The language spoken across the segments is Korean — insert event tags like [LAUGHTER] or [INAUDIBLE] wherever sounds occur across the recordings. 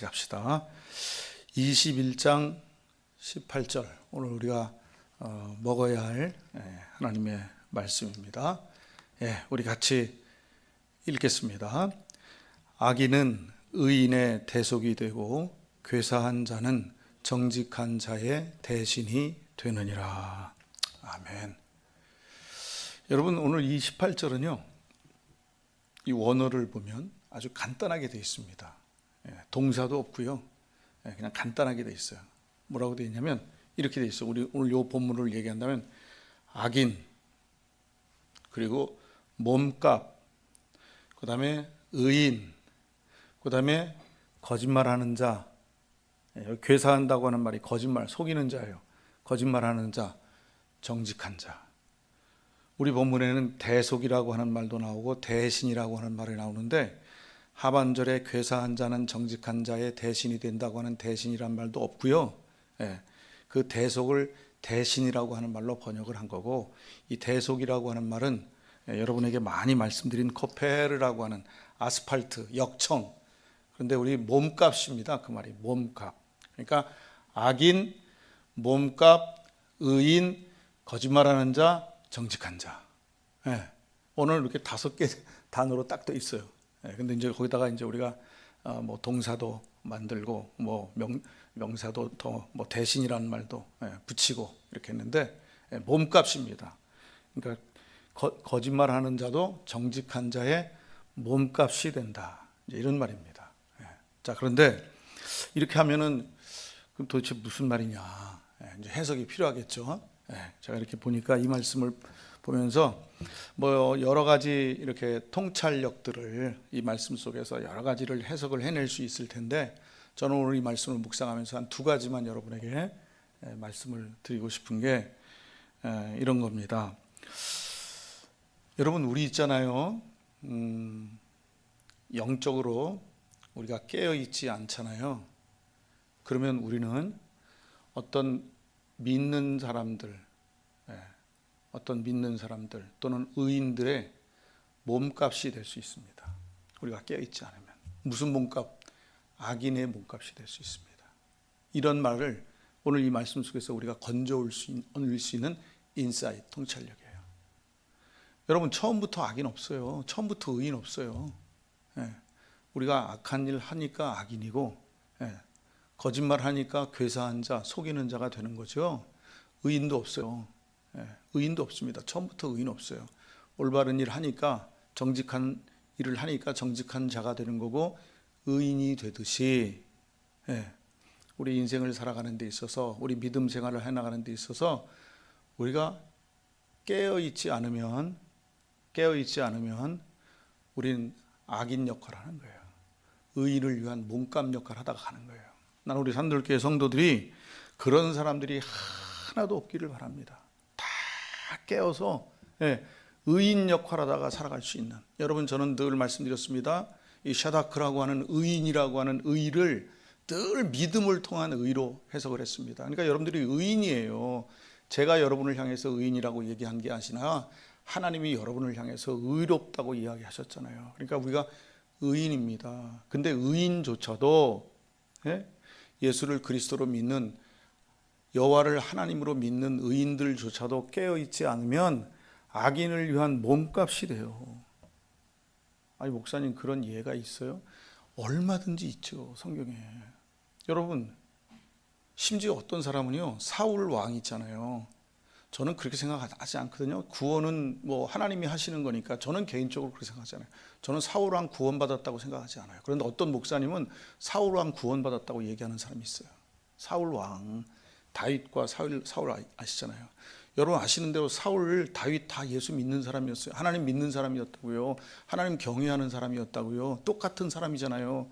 같이 갑시다. 21장 18절 오늘 우리가 어, 먹어야 할 예, 하나님의 말씀입니다. 예, 우리 같이 읽겠습니다. 악인은 의인의 대속이 되고 괴사한 자는 정직한 자의 대신이 되느니라. 아멘. 여러분 오늘 이 18절은요. 이 원어를 보면 아주 간단하게 되어 있습니다. 예, 동사도 없고요. 예, 그냥 간단하게 되어 있어요. 뭐라고 되어 있냐면 이렇게 되어 있어요. 우리 오늘 요 본문을 얘기한다면 악인 그리고 몸값 그다음에 의인 그다음에 거짓말하는 자 예, 괴사한다고 하는 말이 거짓말 속이는 자예요. 거짓말하는 자 정직한 자 우리 본문에는 대속이라고 하는 말도 나오고 대신이라고 하는 말이 나오는데 하반절에 괴사한 자는 정직한 자의 대신이 된다고 하는 대신이란 말도 없고요. 예, 그 대속을 대신이라고 하는 말로 번역을 한 거고 이 대속이라고 하는 말은 예, 여러분에게 많이 말씀드린 코페르라고 하는 아스팔트 역청 그런데 우리 몸값입니다. 그 말이 몸값. 그러니까 악인, 몸값, 의인, 거짓말하는 자, 정직한 자. 예. 오늘 이렇게 다섯 개 [LAUGHS] 단어로 딱 돼 있어요. 예. 근데 이제 거기다가 이제 우리가 어, 뭐 동사도 만들고 뭐 명, 명사도 더 뭐 대신이라는 말도 예, 붙이고 이렇게 했는데 예, 몸값입니다. 그러니까 거, 거짓말하는 자도 정직한 자의 몸값이 된다. 이런 말입니다. 예. 자 그런데 이렇게 하면은 그럼 도대체 무슨 말이냐? 해석이 필요하겠죠. 예, 제가 이렇게 보니까 이 말씀을 보면서 뭐 여러 가지 이렇게 통찰력들을 이 말씀 속에서 여러 가지를 해석을 해낼 수 있을 텐데 저는 오늘 이 말씀을 묵상하면서 한 두 가지만 여러분에게 예, 말씀을 드리고 싶은 게 예, 이런 겁니다. 여러분 우리 있잖아요. 음, 영적으로 우리가 깨어 있지 않잖아요. 그러면 우리는 어떤 믿는 사람들, 예, 어떤 믿는 사람들 또는 의인들의 몸값이 될 수 있습니다. 우리가 깨어 있지 않으면 무슨 몸값? 악인의 몸값이 될 수 있습니다. 이런 말을 오늘 이 말씀 속에서 우리가 건져올 수 있- 얻을 수 있는 인사이트 통찰력이에요. 여러분 처음부터 악인 없어요. 처음부터 의인 없어요. 예, 우리가 악한 일 하니까 악인이고 예, 거짓말 하니까 괴사한 자, 속이는 자가 되는 거죠. 의인도 없어요. 예, 의인도 없습니다. 처음부터 의인 없어요. 올바른 일 하니까 정직한 일을 하니까 정직한 자가 되는 거고 의인이 되듯이 예, 우리 인생을 살아가는 데 있어서 우리 믿음 생활을 해나가는 데 있어서 우리가 깨어 있지 않으면 깨어 있지 않으면 우리는 악인 역할을 하는 거예요. 의인을 위한 몸값 역할을 하다가 가는 거예요. 나는 우리 산들교회 성도들이 그런 사람들이 하나도 없기를 바랍니다. 다 깨어서 예, 의인 역할하다가 살아갈 수 있는 여러분 저는 늘 말씀드렸습니다. 이 샤다크라고 하는 의인이라고 하는 의를 늘 믿음을 통한 의로 해석을 했습니다. 그러니까 여러분들이 의인이에요. 제가 여러분을 향해서 의인이라고 얘기한 게 아니라 하나님이 여러분을 향해서 의롭다고 이야기하셨잖아요. 그러니까 우리가 의인입니다. 근데 의인조차도 예? 예수를 그리스도로 믿는 여호와를 하나님으로 믿는 의인들조차도 깨어 있지 않으면 악인을 위한 몸값이 돼요. 아니 목사님 그런 예가 있어요? 얼마든지 있죠 성경에. 여러분 심지어 어떤 사람은요 사울 왕 있잖아요. 저는 그렇게 생각하지 않거든요. 구원은 뭐 하나님이 하시는 거니까 저는 개인적으로 그렇게 생각하잖아요. 저는 사울 왕 구원받았다고 생각하지 않아요. 그런데 어떤 목사님은 사울 왕 구원받았다고 얘기하는 사람이 있어요. 사울 왕 다윗과 사울 사울 아- 아시잖아요. 여러분 아시는 대로 사울 다윗 다 예수 믿는 사람이었어요. 하나님 믿는 사람이었다고요. 하나님 경외하는 사람이었다고요. 똑같은 사람이잖아요.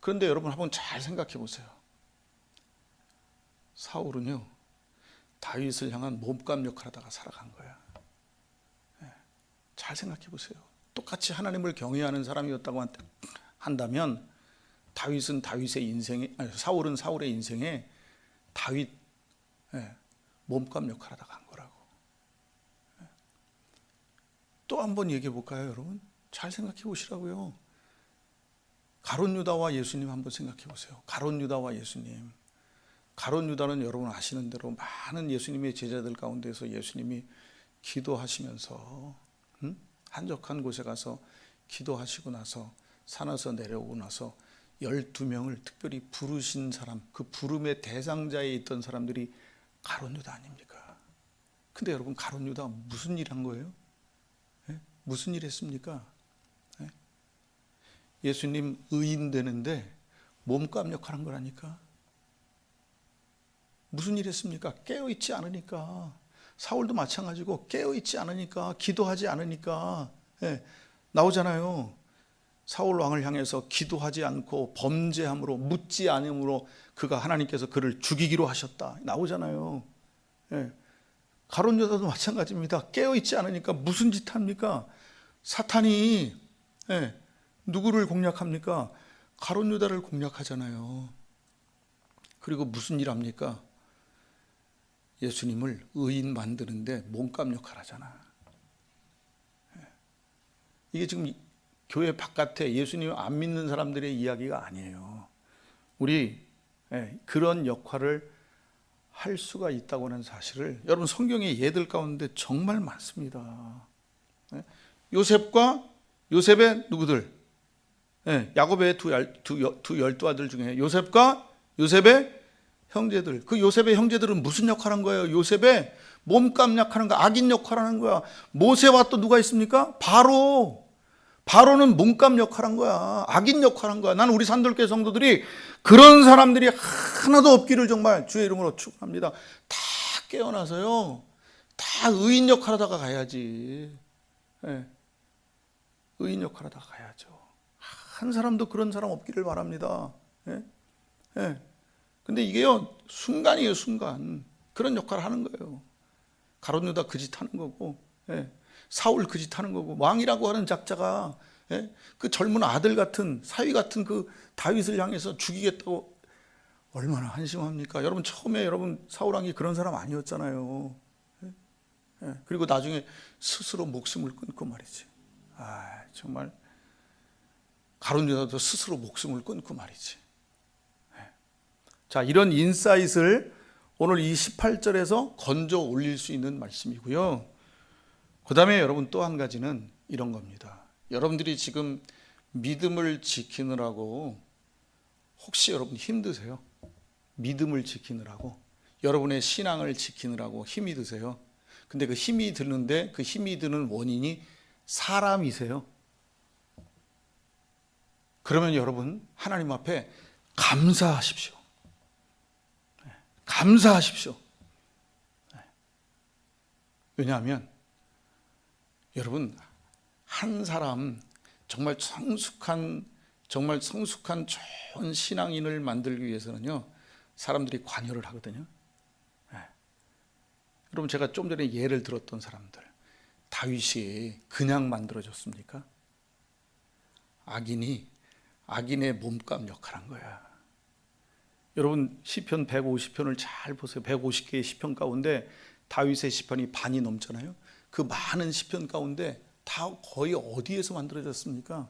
그런데 여러분 한번 잘 생각해 보세요. 사울은요. 다윗을 향한 몸값 역할 하다가 살아간 거야. 예, 잘 생각해 보세요. 똑같이 하나님을 경외하는 사람이었다고 한- 한다면 다윗은 다윗의 인생에 아니 사울은 사울의 인생에 다윗 예, 몸값 역할 하다가 한 거라고. 예. 또한 번 얘기해 볼까요, 여러분? 잘 생각해 보시라고요. 가론 유다와 예수님 한번 생각해 보세요. 가론 유다와 예수님. 가론 유다는 여러분 아시는 대로 많은 예수님의 제자들 가운데서 예수님이 기도하시면서 음? 한적한 곳에 가서 기도하시고 나서 산에서 내려오고 나서 12명을 특별히 부르신 사람, 그 부름의 대상자에 있던 사람들이 가론 유다 아닙니까? 근데 여러분 가론 유다 무슨 일 한 거예요? 예? 무슨 일 했습니까? 예? 예수님 의인 되는데 몸값 역할한 거라니까. 무슨 일 했습니까? 깨어 있지 않으니까. 사울도 마찬가지고 깨어 있지 않으니까 기도하지 않으니까 예, 나오잖아요. 사울 왕을 향해서 기도하지 않고 범죄함으로 묻지 않음으로 그가 하나님께서 그를 죽이기로 하셨다. 나오잖아요. 예. 가론 여자도 마찬가지입니다. 깨어 있지 않으니까 무슨 짓 합니까? 사탄이 예, 누구를 공략합니까? 가론 유다를 공략하잖아요. 그리고 무슨 일 합니까? 예수님을 의인 만드는데 몸값 역할 하잖아. 예. 이게 지금 교회 바깥에 예수님 안 믿는 사람들의 이야기가 아니에요. 우리 예, 그런 역할을 할 수가 있다고 하는 사실을 여러분 성경의 예들 가운데 정말 많습니다. 예, 요셉과 요셉의 누구들? 예, 야곱의 두, 열두 아들 중에 요셉과 요셉의 형제들. 그 요셉의 형제들은 무슨 역할 한 거예요? 요셉의 몸값 역할하는 거, 악인 역할 하는 거야. 모세와 또 누가 있습니까? 바로. 바로는 몸값 역할한 거야. 악인 역할한 거야. 나는 우리 산돌교 성도들이 그런 사람들이 하나도 없기를 정말 주의 이름으로 축원합니다. 다 깨어나서요. 다 의인 역할하다가 가야지. 예. 의인 역할하다가 가야죠. 한 사람도 그런 사람 없기를 바랍니다. 예. 예. 근데 이게요 순간이에요 순간 그런 역할을 하는 거예요. 가론 유다 그 짓 하는 거고, 예. 사울 그 짓 하는 거고 왕이라고 하는 작자가 예? 그 젊은 아들 같은 사위 같은 그 다윗을 향해서 죽이겠다고 얼마나 한심합니까? 여러분 처음에 여러분 사울 왕이 그런 사람 아니었잖아요. 예? 예. 그리고 나중에 스스로 목숨을 끊고 말이지. 아 정말 가론 유다도 스스로 목숨을 끊고 말이지. 자, 이런 인사이트를 오늘 이 18절에서 건져 올릴 수 있는 말씀이고요. 그 다음에 여러분 또 한 가지는 이런 겁니다. 여러분들이 지금 믿음을 지키느라고 혹시 여러분 힘드세요? 믿음을 지키느라고 여러분의 신앙을 지키느라고 힘이 드세요? 근데 그 힘이 드는데 그 힘이 드는 원인이 사람이세요? 그러면 여러분 하나님 앞에 감사하십시오. 감사하십시오. 네. 왜냐하면 여러분 한 사람 정말 성숙한 정말 성숙한 좋은 신앙인을 만들기 위해서는요 사람들이 관여를 하거든요. 네. 여러분 제가 좀 전에 예를 들었던 사람들 다윗이 그냥 만들어졌습니까? 악인이 악인의 몸값 역할한 거야. 여러분 시편 150편을 잘 보세요. 150개의 시편 가운데 다윗의 시편이 반이 넘잖아요. 그 많은 시편 가운데 다 거의 어디에서 만들어졌습니까?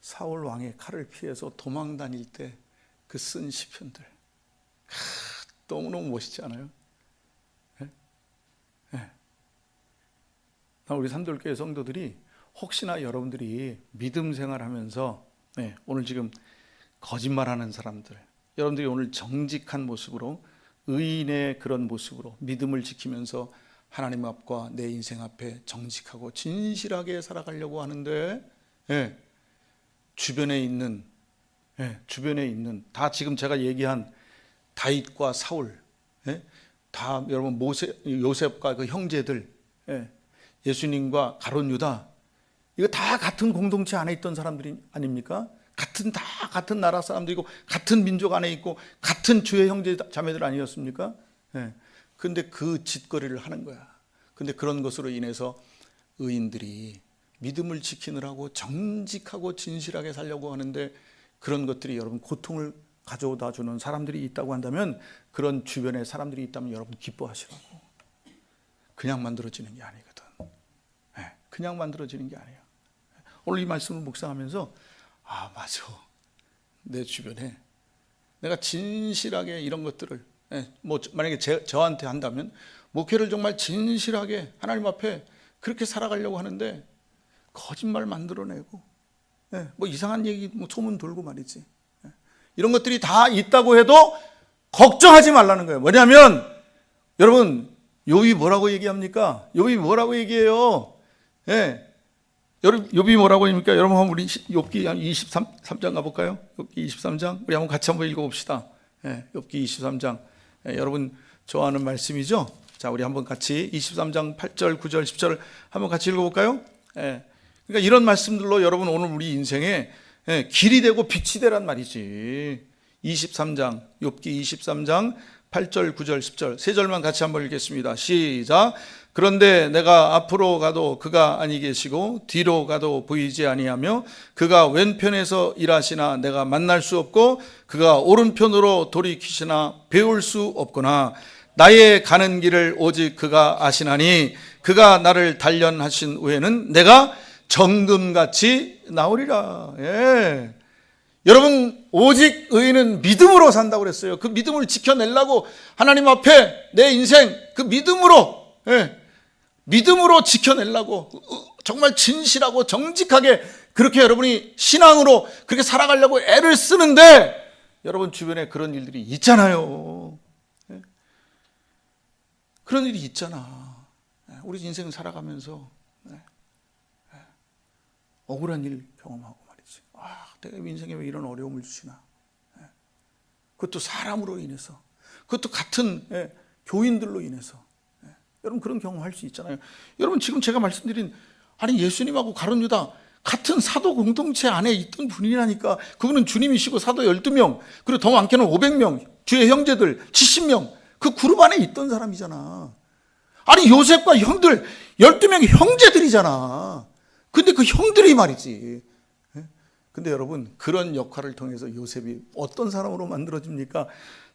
사울 왕의 칼을 피해서 도망 다닐 때 그 쓴 시편들. 하, 너무너무 멋있지 않아요? 예? 예. 나 우리 삼돌교회 성도들이 혹시나 여러분들이 믿음 생활하면서 네, 오늘 지금 거짓말하는 사람들 여러분들이 오늘 정직한 모습으로 의인의 그런 모습으로 믿음을 지키면서 하나님 앞과 내 인생 앞에 정직하고 진실하게 살아가려고 하는데 예, 주변에 있는 예, 주변에 있는 다 지금 제가 얘기한 다윗과 사울 예, 다 여러분 모세 요셉과 그 형제들 예, 예수님과 가론 유다 이거 다 같은 공동체 안에 있던 사람들이 아닙니까? 같은 다 같은 나라 사람들이고 같은 민족 안에 있고 같은 주의 형제 자매들 아니었습니까? 예. 근데 그 짓거리를 하는 거야. 근데 그런 것으로 인해서 의인들이 믿음을 지키느라고 정직하고 진실하게 살려고 하는데 그런 것들이 여러분 고통을 가져다 주는 사람들이 있다고 한다면 그런 주변에 사람들이 있다면 여러분 기뻐하시라고. 그냥 만들어지는 게 아니거든. 예. 그냥 만들어지는 게 아니에요. 오늘 이 말씀을 묵상하면서 아 맞아 내 주변에 내가 진실하게 이런 것들을 예, 뭐 만약에 제, 저한테 한다면 목회를 정말 진실하게 하나님 앞에 그렇게 살아가려고 하는데 거짓말 만들어내고 예, 뭐 이상한 얘기 뭐 소문 돌고 말이지 예, 이런 것들이 다 있다고 해도 걱정하지 말라는 거예요. 뭐냐면 여러분 욥이 뭐라고 얘기합니까? 욥이 뭐라고 얘기해요? 예. 여러분 욥이 뭐라고 합니까? 여러분 한번 우리 욥기 한 23장 가 볼까요? 욥기 23장 우리 한번 같이 한번 읽어 봅시다. 예, 욥기 23장 예, 여러분 좋아하는 말씀이죠? 자 우리 한번 같이 23장 8절 9절 10절을 한번 같이 읽어볼까요? 예, 그러니까 이런 말씀들로 여러분 오늘 우리 인생에 예, 길이 되고 빛이 되란 말이지. 23장 욥기 23장 8절 9절 10절 세 절만 같이 한번 읽겠습니다. 시작. 그런데 내가 앞으로 가도 그가 아니 계시고 뒤로 가도 보이지 아니하며 그가 왼편에서 일하시나 내가 만날 수 없고 그가 오른편으로 돌이키시나 배울 수 없거나 나의 가는 길을 오직 그가 아시나니 그가 나를 단련하신 후에는 내가 정금같이 나오리라. 예. 여러분 오직 의인은 믿음으로 산다고 그랬어요. 그 믿음을 지켜내려고 하나님 앞에 내 인생 그 믿음으로 예, 믿음으로 지켜내려고 정말 진실하고 정직하게 그렇게 여러분이 신앙으로 그렇게 살아가려고 애를 쓰는데 여러분 주변에 그런 일들이 있잖아요. 예. 그런 일이 있잖아. 예, 우리 인생 살아가면서 예, 예. 억울한 일 경험하고 말이지. 아, 내가 인생에 왜 이런 어려움을 주시나. 예. 그것도 사람으로 인해서. 그것도 같은 예, 교인들로 인해서. 예. 여러분 그런 경험할 수 있잖아요. 여러분 지금 제가 말씀드린 아니 예수님하고 가룟 유다 같은 사도 공동체 안에 있던 분이라니까 그분은 주님이시고 사도 12명 그리고 더 많게는 500명 주의 형제들 70명 그 그룹 안에 있던 사람이잖아. 아니 요셉과 형들 12명이 형제들이잖아. 근데 그 형들이 말이지. 예? 근데 여러분 그런 역할을 통해서 요셉이 어떤 사람으로 만들어집니까?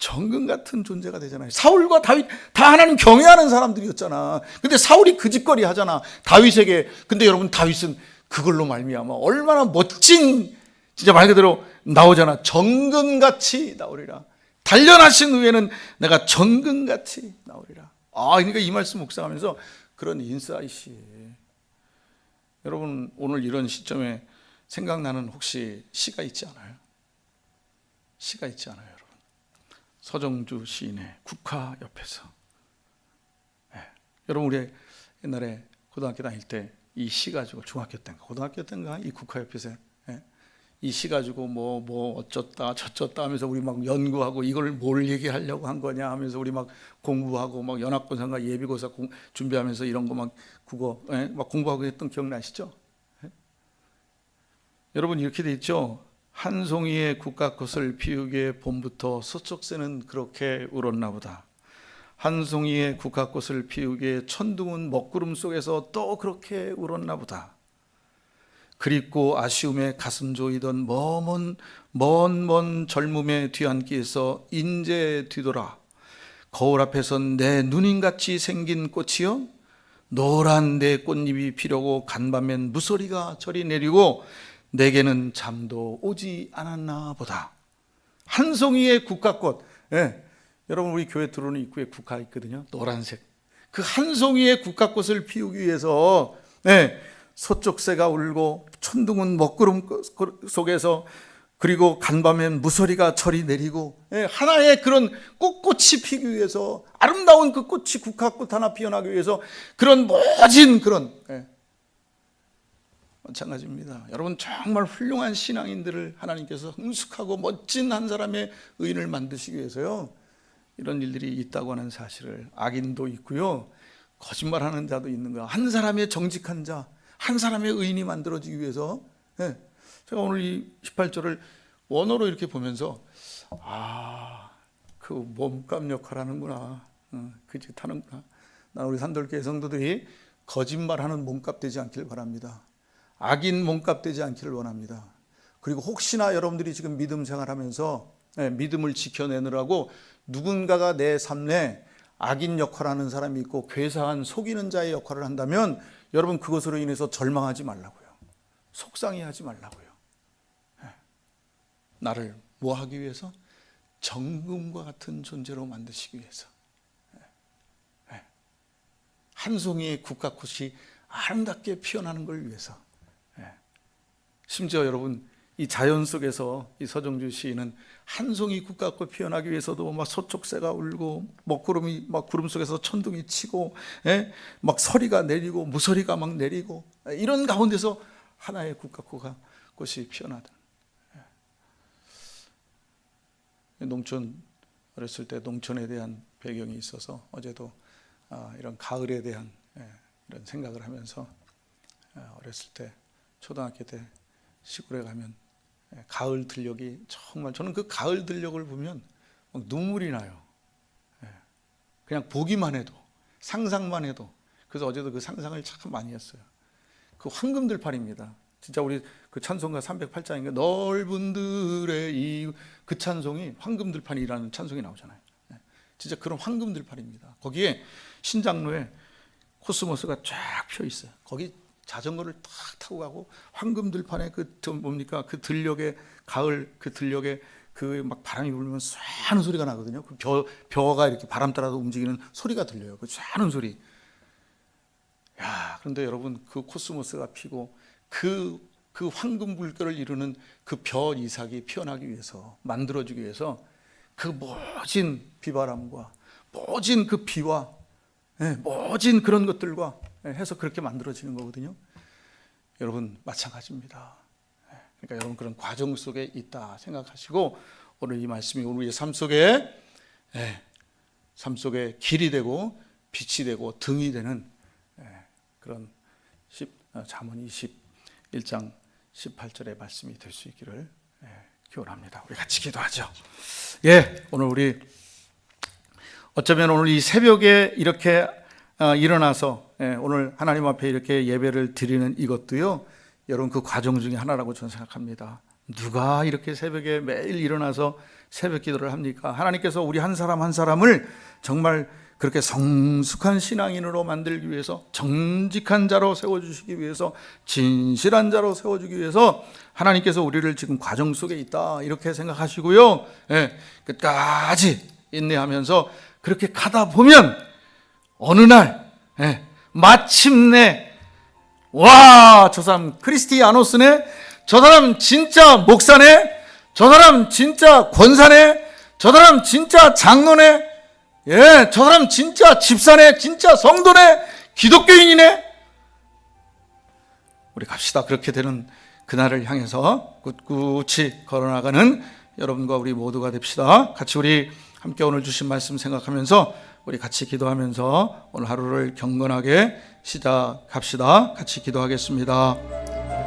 정금 같은 존재가 되잖아요. 사울과 다윗 다 하나님 경외하는 사람들이었잖아. 근데 사울이 그 짓거리 하잖아. 다윗에게. 근데 여러분 다윗은 그걸로 말미암아 얼마나 멋진 진짜 말 그대로 나오잖아. 정금같이 나오리라. 단련하신 후에는 내가 정금같이 나오리라. 아, 그러니까 이 말씀 묵상하면서 그런 인사이시. 여러분 오늘 이런 시점에 생각나는 혹시 시가 있지 않아요? 시가 있지 않아요? 서정주 시인의 국화 옆에서. 예. 여러분 우리 옛날에 고등학교 다닐 때 이 시 가지고 중학교 때인가 고등학교 때인가 이 국화 옆에서 예. 이시 가지고 뭐뭐 어쩌다 저쩌다 하면서 우리 막 연구하고 이걸 뭘 얘기하려고 한 거냐 하면서 우리 막 공부하고 막 연합고사인가 예비고사 공, 준비하면서 이런 거 막 국어 예? 막 공부하고 했던 기억 나시죠? 예? 여러분 이렇게 돼 있죠. 한 송이의 국화꽃을 피우기에 봄부터 서쪽새는 그렇게 울었나 보다. 한 송이의 국화꽃을 피우기에 천둥은 먹구름 속에서 또 그렇게 울었나 보다. 그립고 아쉬움에 가슴 조이던 먼먼먼 젊음의 뒤안기에서 인제 뒤돌아 거울 앞에선 내 누님같이 생긴 꽃이요 노란 내 꽃잎이 피려고 간밤엔 무소리가 저리 내리고 내게는 잠도 오지 않았나 보다. 한 송이의 국화꽃. 예. 여러분 우리 교회 들어오는 입구에 국화 있거든요. 노란색. 그 한 송이의 국화꽃을 피우기 위해서 예. 서쪽새가 울고 천둥은 먹구름 속에서 그리고 간밤엔 무소리가 철이 내리고 예, 하나의 그런 꽃꽃이 피기 위해서 아름다운 그 꽃이 국화꽃 하나 피어나기 위해서 그런 멋진 그런 예, 마찬가지입니다. 여러분 정말 훌륭한 신앙인들을 하나님께서 흥숙하고 멋진 한 사람의 의인을 만드시기 위해서요 이런 일들이 있다고 하는 사실을 악인도 있고요 거짓말하는 자도 있는 거야. 한 사람의 정직한 자, 한 사람의 의인이 만들어지기 위해서 예, 제가 오늘 이 18절을 원어로 이렇게 보면서 아, 그 몸값 역할 하는구나. 어, 그 짓 하는구나. 나 우리 산돌교회 성도들이 거짓말하는 몸값 되지 않기를 바랍니다. 악인 몸값 되지 않기를 원합니다. 그리고 혹시나 여러분들이 지금 믿음 생활하면서 예, 믿음을 지켜내느라고 누군가가 내 삶에 악인 역할하는 사람이 있고 괴사한 속이는 자의 역할을 한다면 여러분 그것으로 인해서 절망하지 말라고요. 속상해하지 말라고요. 예. 나를 뭐 하기 위해서? 정금과 같은 존재로 만드시기 위해서. 예. 예. 한 송이의 국화꽃이 아름답게 피어나는 걸 위해서. 예. 심지어 여러분 이 자연 속에서 이 서정주 시인은 한 송이 국화꽃 피어나기 위해서도 막 소촉새가 울고 먹구름이 막 구름 속에서 천둥이 치고 예? 막 서리가 내리고 무서리가 막 내리고 예, 이런 가운데서 하나의 국화꽃가 꽃이 피어나던 예. 농촌 어렸을 때 농촌에 대한 배경이 있어서 어제도 아, 이런 가을에 대한 예, 이런 생각을 하면서 아, 어렸을 때 초등학교 때 시골에 가면 예, 가을 들녘이 정말 저는 그 가을 들녘을 보면 막 눈물이 나요. 예, 그냥 보기만 해도 상상만 해도 그래서 어제도 그 상상을 참 많이 했어요. 그 황금들판입니다. 진짜 우리 그 찬송가 308장인가 넓은 들의 이 그 찬송이 황금들판이라는 찬송이 나오잖아요. 예, 진짜 그런 황금들판입니다. 거기에 신장로에 코스모스가 쫙 펴 있어요. 거기 자전거를 탁 타고 가고 황금 들판에 그저 뭡니까 그 들녘에 가을 그 들녘에 그 막 바람이 불면 쏴하는 소리가 나거든요. 그 벼, 벼가 이렇게 바람 따라서 움직이는 소리가 들려요. 그 쏴하는 소리. 야, 그런데 여러분 그 코스모스가 피고 그, 그 황금 물결을 이루는 그 벼 이삭이 피어나기 위해서 만들어지기 위해서 그 모진 비바람과 모진 그 비와 예, 모진 그런 것들과 예, 해서 그렇게 만들어지는 거거든요. 여러분 마찬가지입니다. 예, 그러니까 여러분 그런 과정 속에 있다 생각하시고 오늘 이 말씀이 우리의 삶 속에 예, 삶 속에 길이 되고 빛이 되고 등이 되는 예, 그런 10, 어, 잠언 21장 18절의 말씀이 될 수 있기를 예, 기원합니다. 우리 같이 기도하죠. 예, 오늘 우리 어쩌면 오늘 이 새벽에 이렇게 어, 일어나서 예, 오늘 하나님 앞에 이렇게 예배를 드리는 이것도요, 여러분 그 과정 중에 하나라고 저는 생각합니다. 누가 이렇게 새벽에 매일 일어나서 새벽 기도를 합니까? 하나님께서 우리 한 사람 한 사람을 정말 그렇게 성숙한 신앙인으로 만들기 위해서 정직한 자로 세워주시기 위해서 진실한 자로 세워주기 위해서 하나님께서 우리를 지금 과정 속에 있다 이렇게 생각하시고요. 예, 끝까지 인내하면서 그렇게 가다 보면 어느 날 예, 마침내 와 저 사람 크리스티아노스네 저 사람 진짜 목사네 저 사람 진짜 권사네 저 사람 진짜 장로네 예, 저 사람 진짜 집사네, 진짜 성도네, 기독교인이네. 우리 갑시다. 그렇게 되는 그날을 향해서 꿋꿋이 걸어나가는 여러분과 우리 모두가 됩시다. 같이 우리 함께 오늘 주신 말씀 생각하면서 우리 같이 기도하면서 오늘 하루를 경건하게 시작합시다. 같이 기도하겠습니다.